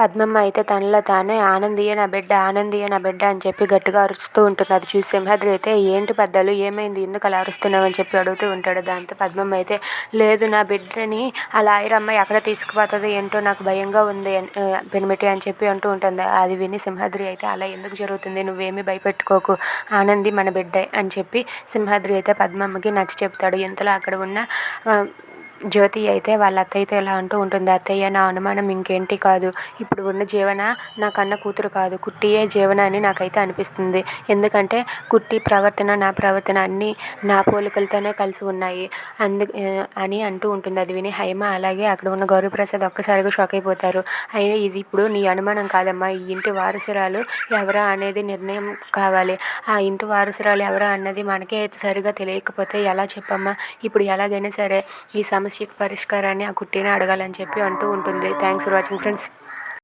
పద్మమ్మ అయితే తనలో తానే ఆనందియే నా బిడ్డ ఆనందియే నా బిడ్డ అని చెప్పి గట్టిగా అరుస్తూ ఉంటుంది. అది చూసి సింహాద్రి అయితే ఏంటి పెద్దలు ఏమైంది? ఎందుకు అలా అరుస్తున్నావు? అని చెప్పి అడుగుతూ ఉంటాడు దాంతో పద్మమ్మ అయితే లేదు నా బిడ్డని ఆ లాయరమ్మ ఎక్కడ తీసుకుపోతుందో? ఏంటో నాకు భయంగా ఉంది పెనిమిటి అని చెప్పి అంటూ ఉంటుంది. అది విని సింహాద్రి అయితే అలా ఎందుకు జరుగుతుంది? నువ్వేమీ భయపెట్టుకోకు ఆనంది మన బిడ్డ అని చెప్పి సింహాద్రి అయితే పద్మమ్మకి నచ్చి చెప్తాడు. ఇంతలో అక్కడ ఉన్న జ్యోతి అయితే వాళ్ళ అత్తయ్యతో ఇలా అంటూ ఉంటుంది అత్తయ్య నా అనుమానం ఇంకేంటి కాదు. ఇప్పుడు ఉన్న జీవన నా కన్న కూతురు కాదు. కుట్టియే జీవన అని నాకైతే అనిపిస్తుంది. ఎందుకంటే కుట్టి ప్రవర్తన నా ప్రవర్తన అన్నీ నా పోలికలతోనే కలిసి ఉన్నాయి. అందు అని అంటూ ఉంటుంది. అది విని హైమ అలాగే అక్కడ ఉన్న గౌరీప్రసాద్ ఒక్కసారిగా షాక్ అయిపోతారు. అయినా ఇది ఇప్పుడు నీ అనుమానం కాదమ్మా. ఈ ఇంటి వారసురాలు ఎవరా అనేది నిర్ణయం కావాలి. ఆ ఇంటి వారసురాలు ఎవరా అన్నది మనకే సరిగా తెలియకపోతే ఎలా చెప్పమ్మా? ఇప్పుడు ఎలాగైనా సరే ఈ సమస్య సమస్యకు పరిష్కారాన్ని ఆ కుట్టిని అడగాలని చెప్పి అంటూ ఉంటుంది. Thanks for watching friends